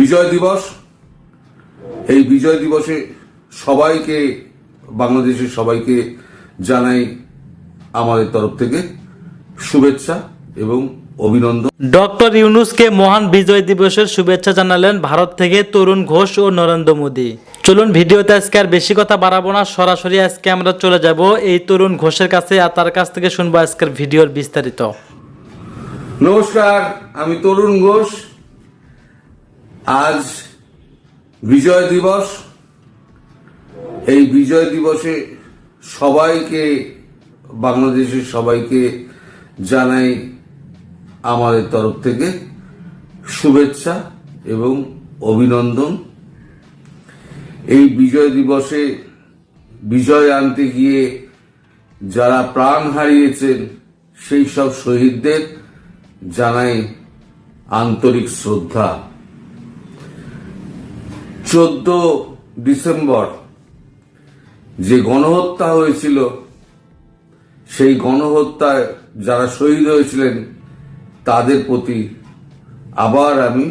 বিজয় দিবস। এই বিজয় দিবসে সবাইকে বাংলাদেশের সবাইকে জানাই আমাদের তরফ থেকে শুভেচ্ছা এবং অভিনন্দন। ডক্টর ইউনুসকে মহান বিজয় দিবসের শুভেচ্ছা জানালেন ভারত থেকে তরুণ ঘোষ ও নরেন্দ্র মোদী। চলুন ভিডিওতে আজকে আর বেশি কথা বাড়াবো না সরাসরি আজকে আমরা চলে যাব এই তরুণ ঘোষের কাছে আর তার কাছ থেকে শুনব আজকের ভিডিওর বিস্তারিত। নমস্কার আমি তরুণ ঘোষ। আজ বিজয় দিবস। এই বিজয় দিবসে সবাইকে, বাংলাদেশের সবাইকে জানাই আমাদের তরফ থেকে শুভেচ্ছা এবং অভিনন্দন। এই বিজয় দিবসে বিজয় আনতে গিয়ে যারা প্রাণ হারিয়েছেন, সেই সব শহীদদের জানাই আন্তরিক শ্রদ্ধা। চোদ্দ ডিসেম্বর যে গণহত্যা হয়েছিল, সেই গণহত্যায় যারা শহীদ হয়েছিলেন, তাদের প্রতি আবার আমি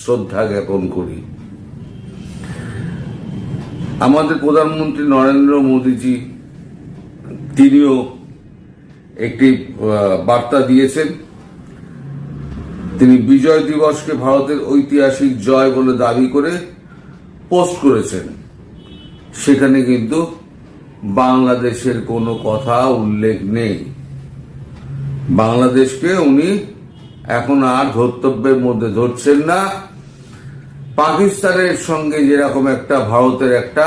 শ্রদ্ধা জ্ঞাপন করি। আমাদের প্রধানমন্ত্রী নরেন্দ্র মোদীজি, তিনিও একটি বার্তা দিয়েছেন। তিনি বিজয় দিবসকে ভারতের ঐতিহাসিক জয় বলে দাবি করে পোস্ট করেছেন। সেখানে কিন্তু বাংলাদেশের কোনো কথা উল্লেখ নেই। বাংলাদেশকে উনি এখন আর ধর্তব্যের মধ্যে ধরছেন না। পাকিস্তানের সঙ্গে যেরকম একটা ভারতের একটা,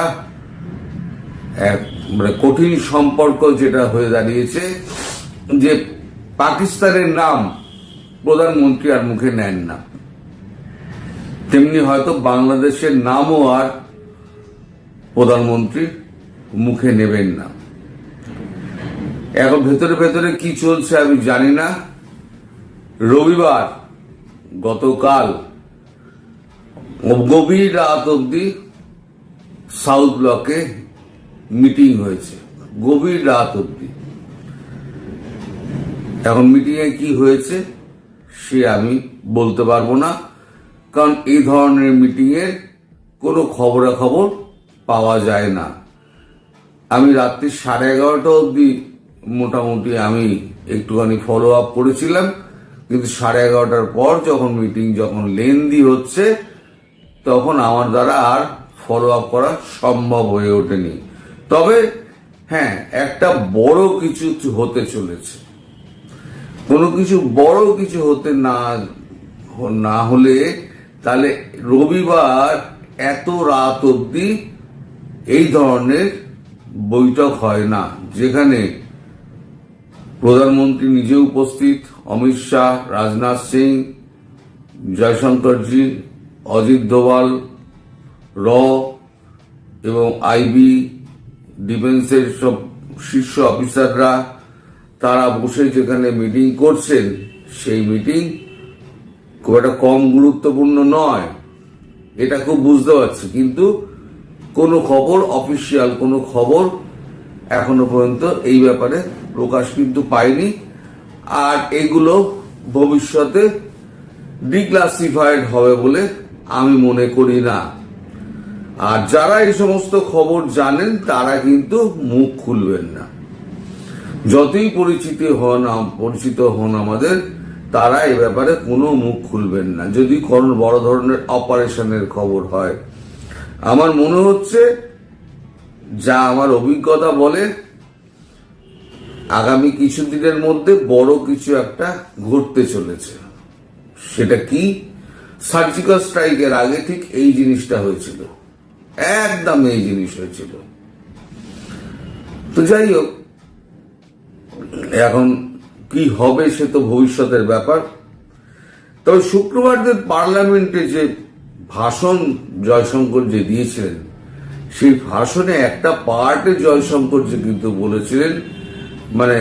এক মানে কঠিন সম্পর্ক যেটা হয়ে দাঁড়িয়েছে, যে পাকিস্তানের নাম প্রধানমন্ত্রী আর মুখে নেন না। তেমনি হয়তো বাংলাদেশের নামও আর প্রধানমন্ত্রী মুখে নেবেন না। এখন ভেতরে ভেতরে কি চলছে আমি জানি না। রবিবার গতকাল গভীর রাত অব্দি সাউথ ব্লকে মিটিং হয়েছে। গভীর রাত অব্দি এখন মিটিংয়ে কি হয়েছে সে আমি বলতে পারব না। কারণ এই ধরনের মিটিংয়ের কোনো খবরাখবর পাওয়া যায় না। আমি রাত্রি সাড়ে এগারোটা অবধি মোটামুটি আমি একটুখানি ফলো আপ করেছিলাম, কিন্তু সাড়ে এগারোটার পর যখন মিটিং যখন লেন্দি হচ্ছে, তখন আমার দ্বারা আর ফলো আপ করা সম্ভব হয়ে ওঠেনি। তবে হ্যাঁ একটা বড় কিছু হতে চলেছে। কোনো কিছু বড় কিছু হতে না না হলে তাহলে রবিবার এত রাত অবধি এই ধরনের বৈঠক হয় না, যেখানে প্রধানমন্ত্রী নিজে উপস্থিত, অমিত শাহ, রাজনাথ সিং, জয়শঙ্করজি, অজিত দোভাল, র এবং আইবি ডিফেন্সের সব শীর্ষ অফিসাররা, তারা বসে যেখানে মিটিং করছেন, সেই মিটিং খুব একটা কম গুরুত্বপূর্ণ নয়। এটা খুব বুঝতে পারছি। কিন্তু কোনো খবর অফিসিয়াল কোনো খবর এখনও পর্যন্ত এই ব্যাপারে প্রকাশ কিন্তু পাইনি। আর এগুলো ভবিষ্যতে ডিক্লাসিফাইড হবে বলে আমি মনে করি না। আর যারা এই সমস্ত খবর জানেন, তারা কিন্তু মুখ খুলবেন না। যতই পরিচিত হন পরিচিত হন আমাদের তারা এ ব্যাপারে কোনো মুখ খুলবেন না। যদি কোনো বড় ধরনের অপারেশনের খবর হয়। আমার মনে হচ্ছে, যা আমার অভিজ্ঞতা বলে, আগামী কিছুদিনের মধ্যে বড় কিছু একটা ঘটতে চলেছে। সেটা কি? সার্জিক্যাল স্ট্রাইকের আগে ঠিক এই জিনিসটা হয়েছিল। একদম এই জিনিস হয়েছিল। তো যাই হোক, এখন কি হবে সে তো ভবিষ্যতের ব্যাপার। তবে শুক্রবার দিন পার্লামেন্টে যে ভাষণ জয়শঙ্কর যে দিয়েছিলেন, সেই ভাষণে একটা পার্টে জয়শঙ্কর যে কিন্তু বলেছিলেন মানে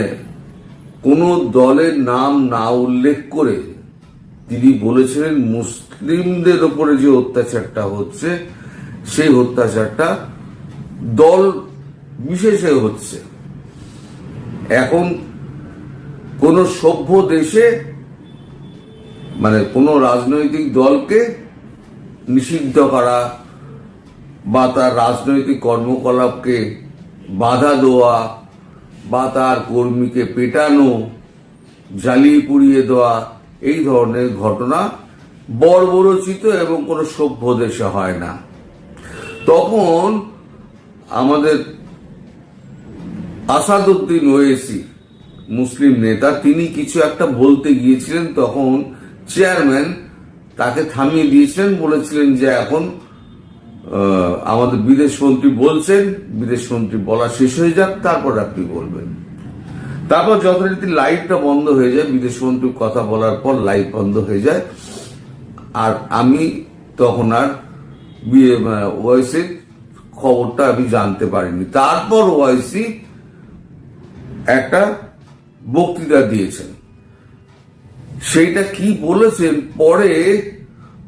কোনো দলের নাম না উল্লেখ করে তিনি বলেছিলেন, মুসলিমদের ওপরে যে অত্যাচারটা হচ্ছে, সেই অত্যাচারটা দল বিশেষে হচ্ছে। এখন কোন সভ্য দেশে মানে কোন রাজনৈতিক দলকে নিষিদ্ধ করা বা তার রাজনৈতিক কর্মকলাপকে বাধা দেওয়া বা তার কর্মীকে পেটানো, জ্বালিয়ে পুড়িয়ে দেওয়া, এই ধরনের ঘটনা বর্বরচিত এবং কোনো সভ্য দেশে হয় না। তখন আমাদের আসাদুদ্দিন ওয়েসি মুসলিম নেতা, তিনি কিছু একটা বলতে গিয়েছিলেন, তখন চেয়ারম্যান তাকে থামিয়ে দিয়েছিলেন, বলেছিলেন যে এখন আমাদের বিদেশ মন্ত্রী বলছেন, বিদেশ মন্ত্রী বলা শেষ হয়ে যাক, তারপর আপনি বলবেন। তারপর যথারীতি লাইটটা বন্ধ হয়ে যায়, বিদেশ মন্ত্রীর কথা বলার পর লাইভ বন্ধ হয়ে যায়। আর আমি তখন আর ওয়াইসি খবরটা আমি জানতে পারিনি। তারপর ওয়াইসি একটা বক্তৃতা দিয়েছেন। সেইটা কি বলেছেন? পরে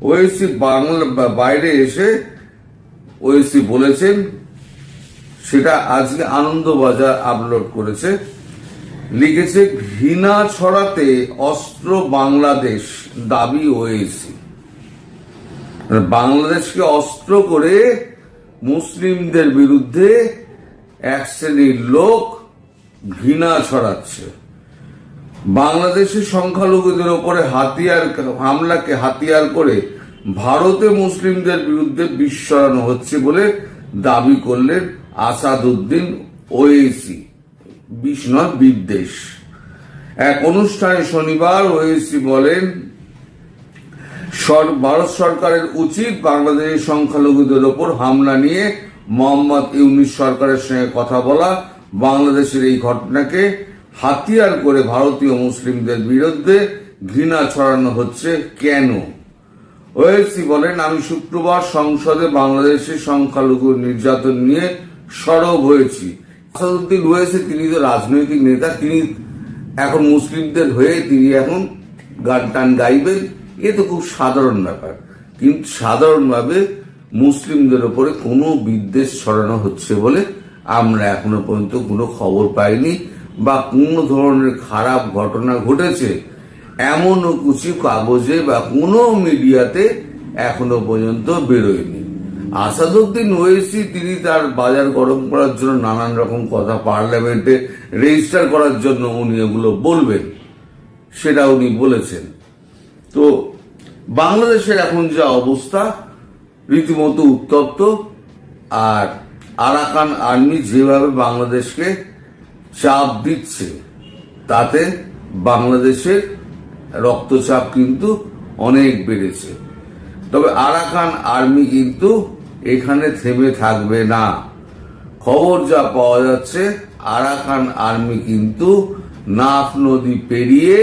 ওয়েসি বাংলা, বাইরে এসে ওয়েসি বলেছেন, সেটা আজকে আনন্দবাজার আপলোড করেছে। লিখেছে, ঘৃণা ছড়াতে অস্ত্র বাংলাদেশ, দাবি ওয়েসি। মানে বাংলাদেশকে অস্ত্র করে মুসলিমদের বিরুদ্ধে এক শ্রেণির লোক ঘৃণা ছড়াচ্ছে। বাংলাদেশের সংখ্যালঘুদের ওপরে হাতিয়ার হামলাকে হাতিয়ার করে ভারতে মুসলিমদের বিরুদ্ধে ছড়ানো হচ্ছে বলে দাবি করলেন আসাদুদ্দিন ওয়েসি বিষ নয় বিদ্বেষ। এক অনুষ্ঠানে শনিবার ওয়েসি বলেন ভারত সরকারের উচিত বাংলাদেশের সংখ্যালঘুদের ওপর হামলা নিয়ে মোহাম্মদ ইউনিস সরকারের সঙ্গে কথা বলা। বাংলাদেশের এই ঘটনাকে হাতিয়ার করে ভারতীয় মুসলিমদের বিরুদ্ধে ঘৃণা ছড়ানো হচ্ছে কেন? ওয়েসি বলেন, আমি শুক্রবার সংসদে বাংলাদেশের সংখ্যালঘু নির্যাতন নিয়ে সরব হয়েছি। আসাদুদ্দিন ওয়েসি তিনি তো রাজনৈতিক নেতা, তিনি এখন মুসলিমদের হয়ে তিনি এখন গান টান গাইবেন, এ তো খুব সাধারণ ব্যাপার। কিন্তু সাধারণভাবে মুসলিমদের ওপরে কোনো বিদ্বেষ ছড়ানো হচ্ছে বলে আমরা এখনও পর্যন্ত কোনো খবর পাইনি। বা কোনো ধরনের খারাপ ঘটনা ঘটেছে এমনও কিছু কাগজে বা কোনো মিডিয়াতে এখনও পর্যন্ত বেরোয়নি। আসাদুদ্দিন ওয়েসি, তিনি তার বাজার গরম করার জন্য নানান রকম কথা পার্লামেন্টে রেজিস্টার করার জন্য উনি এগুলো বলবেন, সেটা উনি বলেছেন। তো বাংলাদেশের এখন যা অবস্থা, রীতিমতো উত্তপ্ত, আর আরাকান আর্মি যেভাবে বাংলাদেশকে চাপ দিচ্ছে, তাতে বাংলাদেশের রক্তচাপ কিন্তু অনেক বেড়েছে। তবে আরাকান আর্মি কিন্তু এখানে থেমে থাকবে না। খবর যা পাওয়া যাচ্ছে, আরাকান আর্মি কিন্তু নাফ নদী পেরিয়ে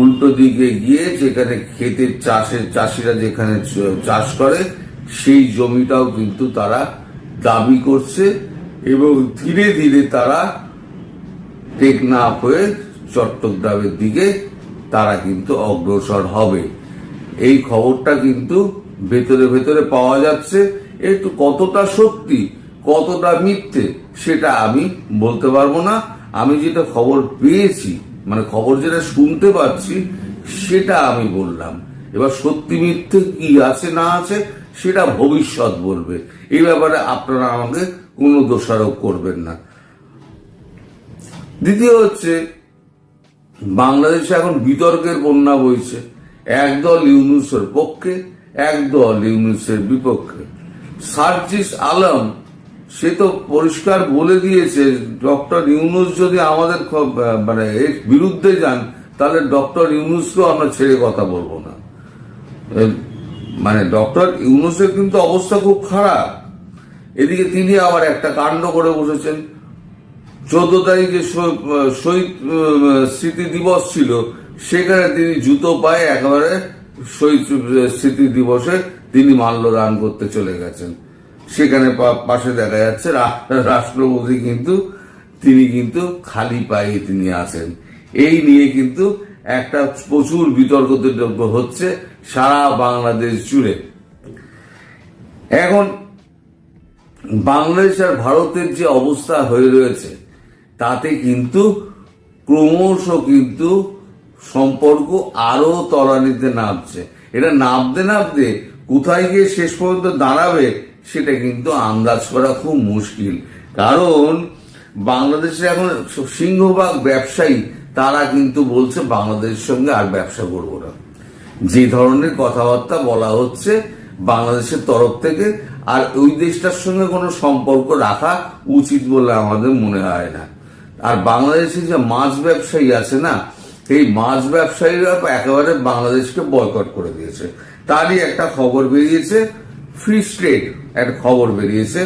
উল্টো দিকে গিয়ে যেখানে ক্ষেতের চাষের চাষিরা যেখানে চাষ করে, সেই জমিটাও কিন্তু তারা দাবি করছে। এবং ধীরে ধীরে তারা টেকনাফ হয়ে চট্টগ্রামের দিকে তারা কিন্তু অগ্রসর হবে। এই খবরটা কিন্তু ভেতরে ভেতরে পাওয়া যাচ্ছে। একটু কতটা সত্যি, কতটা মিথ্যে, সেটা আমি বলতে পারব না। আমি যেটা খবর পেয়েছি মানে খবর যেটা শুনতে পাচ্ছি, সেটা আমি বললাম। এবার সত্যি মিথ্যে কি আছে না আছে, সেটা ভবিষ্যৎ বলবে। এই ব্যাপারে আপনারা আমাকে কোনো দোষারোপ করবেন না। দ্বিতীয় হচ্ছে, বাংলাদেশে এখন বিতর্কের বন্যা বইছে। একদল ইউনুসের পক্ষে, একদল ইউনুসের বিপক্ষে। সার্জিস আলম, সে তো পরিষ্কার বলে দিয়েছে, ডক্টর ইউনুস যদি আমাদের মানে এর বিরুদ্ধে যান, তাহলে ডক্টর ইউনুসকেও আমরা ছেড়ে কথা বলব না। মানে ডক্টর ইউনুসের কিন্তু অবস্থা খুব খারাপ। এদিকে তিনি আবার একটা কাণ্ড করে বসেছেন। চোদ্দ তারিখে শহীদ স্মৃতি দিবস ছিল, সেখানে তিনি জুতো পায়ে একেবারে শহীদ স্মৃতি দিবসে তিনি মাল্যদান করতে চলে গেছেন। সেখানে পাশে দেখা যাচ্ছে রাষ্ট্রপতি কিন্তু, তিনি কিন্তু খালি পায়ে তিনি আছেন। এই নিয়ে কিন্তু একটা প্রচুর বিতর্ক হচ্ছে সারা বাংলাদেশ জুড়ে। এখন বাংলাদেশ আর ভারতের যে অবস্থা হয়ে রয়েছে, তাতে কিন্তু ক্রমশ কিন্তু সম্পর্ক আরও তলানিতে নামছে। এটা নামতে নামতে কোথায় গিয়ে শেষ পর্যন্ত দাঁড়াবে, সেটা কিন্তু আন্দাজ করা খুব মুশকিল। কারণ বাংলাদেশে এখন সিংহভাগ ব্যবসায়ী, তারা কিন্তু বলছে বাংলাদেশের সঙ্গে আর ব্যবসা করব না। যে ধরনের কথাবার্তা বলা হচ্ছে, বাংলাদেশের তরফ থেকে আর ওই দেশটার সঙ্গে কোনো সম্পর্ক রাখা উচিত বলে আমাদের মনে হয় না। আর বাংলাদেশে যে মাছ ব্যবসায়ী আছে না, এই মাছ ব্যবসায়ীরা একেবারে বাংলাদেশকে বয়কট করে দিয়েছে। তারই একটা খবর বেরিয়েছে ফ্রি স্ট্রেট একটা খবর বেরিয়েছে।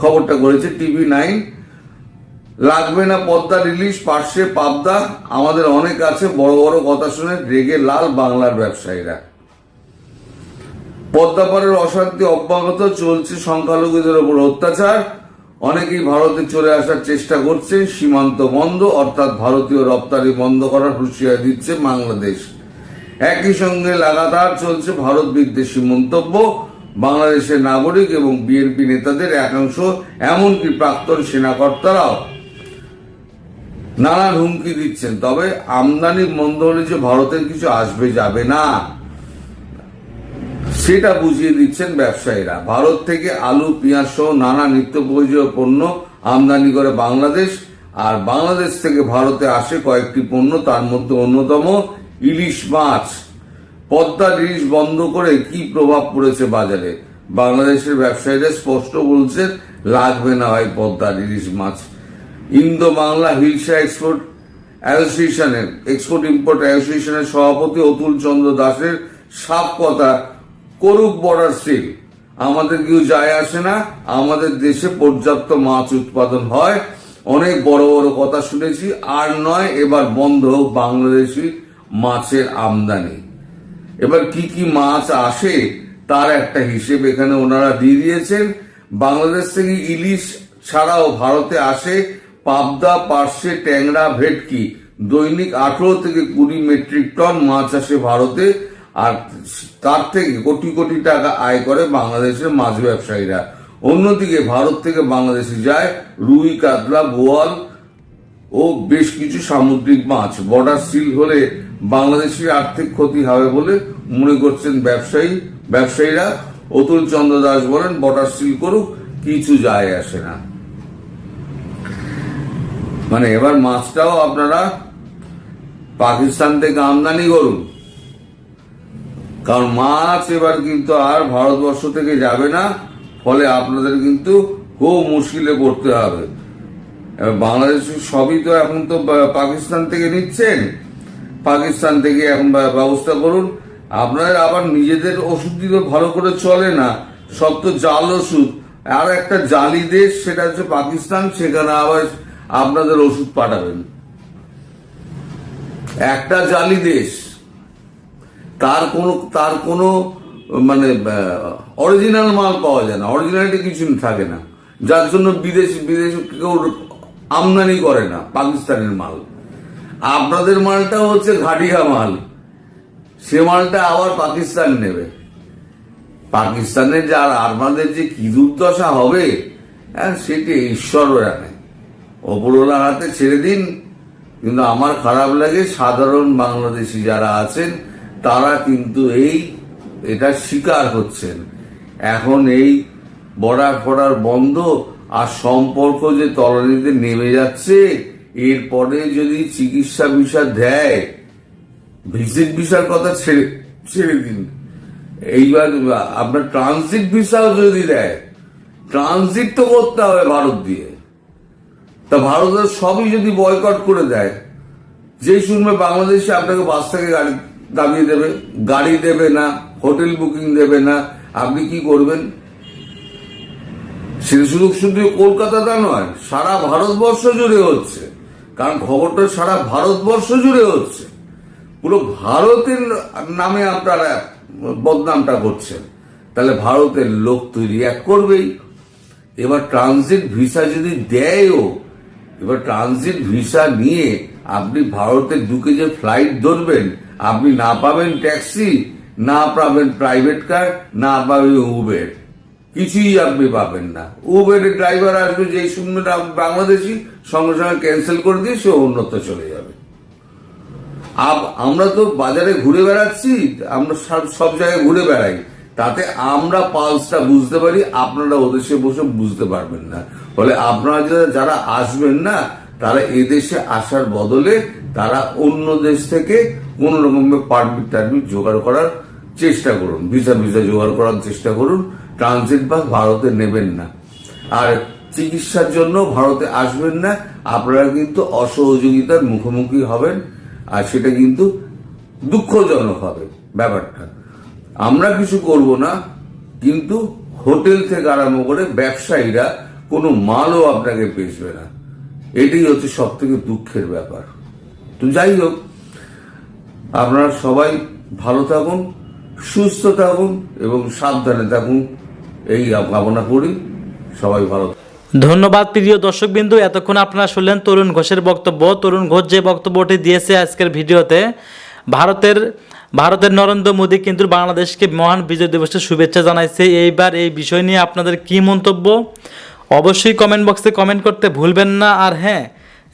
খবরটা করেছে টিভি নাইন। লাগবে না পদ্মা রিলিজ পার্শ্বে পাবদা। আমাদের অনেক আছে, বড় বড় কথা শুনে রেগে লাল বাংলার ব্যবসায়ীরা। পদ্মাপাড়ের অশান্তি অব্যাহত চলছে সংখ্যালঘুদের ওপর অত্যাচার। অনেকেই ভারতে চলে আসার চেষ্টা করছে সীমান্ত বন্ধ, অর্থাৎ ভারতীয় রপ্তানি বন্ধ করার হুঁশিয়ারি দিচ্ছে বাংলাদেশ। একই সঙ্গে লাগাতার চলছে ভারত বিদ্বেষী মন্তব্য। বাংলাদেশের নাগরিক এবং বিএনপি নেতাদের একাংশ, এমনকি প্রাক্তন সেনাকর্তারাও নানান হুমকি দিচ্ছেন। তবে আমদানি বন্ধ হলে যে ভারতের কিছু আসবে যাবে না। সেটা বুঝিয়ে দিচ্ছেন ব্যবসায়ীরা। ভারত থেকে আলু, পেঁয়াজ সহ নানা নিত্য প্রয়োজনীয় পণ্য আমদানি করে বাংলাদেশ, আর বাংলাদেশ থেকে ভারতে আসে কয়েকটি পণ্য, তার মধ্যে অন্যতম ইলিশ মাছ। পদ্মার ইলিশ বন্ধ করে কি প্রভাব পড়েছে বাজারে? বাংলাদেশের ব্যবসায়ীরা স্পষ্ট বলছেন, লাগবে না হয় পদ্মার ইলিশ মাছ। ইন্দো বাংলা হিলসা এক্সপোর্ট অ্যাসোসিয়েশনের এক্সপোর্ট ইম্পোর্ট অ্যাসোসিয়েশনের সভাপতি অতুল চন্দ্র দাসের সাপ কথা করুক বর্ডার সিল। আমাদের কেউ যায় আসে না, আমাদের দেশে পর্যাপ্ত মাছ উৎপাদন হয়। অনেক বড় বড় কথা শুনেছি, আর নয়, এবার বন্ধ হোক বাংলাদেশি মাছের আমদানি। এবার কি কি মাছ আসে, তার একটা হিসেব এখানে ওনারা দিয়ে দিয়েছেন। বাংলাদেশ থেকে ইলিশ ছাড়াও ভারতে আসে পাবদা, পার্শে, ট্যাংরা, ভেটকি। দৈনিক আঠেরো থেকে কুড়ি মেট্রিক টন মাছ আসে ভারতে। আর তার থেকে কোটি কোটি টাকা আয় করে বাংলাদেশের মাছ ব্যবসায়ীরা। অন্যদিকে ভারত থেকে বাংলাদেশে যায় রুই, কাতলা, বোয়াল ও বেশ কিছু সামুদ্রিক মাছ। বর্ডার সিল হলে বাংলাদেশের আর্থিক ক্ষতি হবে বলে মনে করছেন ব্যবসায়ী, ব্যবসায়ীরা। অতুল চন্দ্র দাস বলেন বর্ডার সিল করুক, কিছু যায় আসে না। মানে এবার মাছটাও আপনারা পাকিস্তান থেকে আমদানি করুন। কারণ মাছ এবার কিন্তু আর ভারতবর্ষ থেকে যাবে না, ফলে আপনাদের কিন্তু খুব মুশকিলে পড়তে হবে। এবার বাংলাদেশের সবই তো এখন তো পাকিস্তান থেকে নিচ্ছেন। পাকিস্তান থেকে এখন ব্যবস্থা করুন। আপনাদের আবার নিজেদের ওষুধ দিলে ভালো করে চলে না। সব তো জাল ওষুধ। আর একটা জালি দেশ, সেটা হচ্ছে পাকিস্তান, সেখানে আবার আপনাদের ওষুধ পাঠাবেন। একটা জালি দেশ। তার কোনো তার কোনো মানে অরিজিনাল মাল পাওয়া যায় না। অরিজিনালিটি কিছু থাকে না। যার জন্য বিদেশ বিদেশ কেউ আমদানি করে না পাকিস্তানের মাল। আপনাদের মালটা হচ্ছে ঘাটিয়া মাল। সে মালটা আবার পাকিস্তান নেবে। পাকিস্তানের যার, আপনাদের যে কি দুর্দশা হবে হ্যাঁ সেটি ঈশ্বর জানে। ওপরওয়ালার হাতে ছেড়ে দিন। কিন্তু আমার খারাপ লাগে সাধারণ বাংলাদেশি যারা আছেন তারা কিন্তু এই, এটা শিকার হচ্ছেন এখন এই বর্ডার ফর্ডার বন্ধ আর সম্পর্ক যে তলানিতে নেমে যাচ্ছে, এরপরে যদি চিকিৎসা ভিসা দেয় ভিজিট ভিসার কথা ছেড়ে ছেড়ে দিন। এইবার আপনার ট্রানজিট ভিসাও যদি দেয় ট্রানজিট তো করতে হবে ভারত দিয়ে। তা ভারতের সবই যদি বয়কট করে দেয় যে শুনবে বাংলাদেশে আপনাকে বাস থেকে গাড়ি দাবিয়ে দেবে, গাড়ি দেবে না, হোটেল বুকিং দেবে না, আপনি কি করবেন? সেটা শুধু শুধু কলকাতাটা নয়, সারা ভারতবর্ষ জুড়ে হচ্ছে। কারণ খবরটা সারা ভারতবর্ষ জুড়ে হচ্ছে। পুরো ভারতের নামে আপনারা বদনামটা করছেন। তাহলে ভারতের লোক তো রিয়াক্ট করবেই। এবার ট্রানজিট ভিসা যদি দেয়ও, এবার ট্রানজিট ভিসা নিয়ে আপনি ভারতে ঢুকে যে ফ্লাইট ধরবেন আপনি না পাবেন ট্যাক্সি, না পাবেন প্রাইভেট কার না পাবেন উবের কিছুই আপনি পাবেন না। উবেরের ড্রাইভার আসবে, যেই শুনবে না বাংলাদেশি, সঙ্গে সঙ্গে ক্যান্সেল করে দিয়ে সে অন্যত্র চলে যাবে। আমরা তো বাজারে ঘুরে বেড়াচ্ছি, আমরা সব- জায়গায় ঘুরে বেড়াই। তাতে আমরা পালসটা বুঝতে পারি, আপনারা ওদেশে বসে বুঝতে পারবেন না। ফলে আপনারা যারা আসবেন না, তারা এদেশে আসার বদলে তারা অন্য দেশ থেকে কোন রকমের পারমিট টারমিট জোগাড় করার চেষ্টা করুন। ভিসা ভিসা জোগাড় করার চেষ্টা করুন। ট্রানজিট বাস ভারতে নেবেন না। আর চিকিৎসার জন্য ভারতে আসবেন না। আপনারা কিন্তু অসহযোগিতার মুখোমুখি হবেন। আর সেটা কিন্তু দুঃখজনক হবে ব্যাপারটা। আমরা কিছু করব না, কিন্তু হোটেল থেকে আরম্ভ করে ব্যবসায়ীরা কোনো মালও আপনাকে বেচবে না। এটাই হচ্ছে সব থেকে দুঃখের ব্যাপার। তো যাই হোক আপনারা সবাই ভালো থাকুন, সুস্থ থাকুন এবং সাবধানে থাকুন। এই কামনা করি। সবাই ভালো ধন্যবাদ প্রিয় দর্শকবিন্দু। এতক্ষণ আপনারা শুনলেন তরুণ ঘোষের বক্তব্য। তরুণ ঘোষ যে বক্তব্যটি দিয়েছে আজকের ভিডিওতে, ভারতের ভারতের নরেন্দ্র মোদী কিন্তু বাংলাদেশকে মহান বিজয় দিবসের শুভেচ্ছা জানাইছে। এইবার এই বিষয় নিয়ে আপনাদের কি মন্তব্য, অবশ্যই কমেন্ট বক্সে কমেন্ট করতে ভুলবেন না। আর হ্যাঁ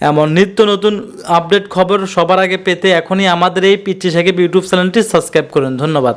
এমন নিত্য নতুন আপডেট খবর সবার আগে পেতে এখনই আমাদের এই পিচ্ছি সাহেব ইউটিউব চ্যানেলটি সাবস্ক্রাইব করুন। ধন্যবাদ।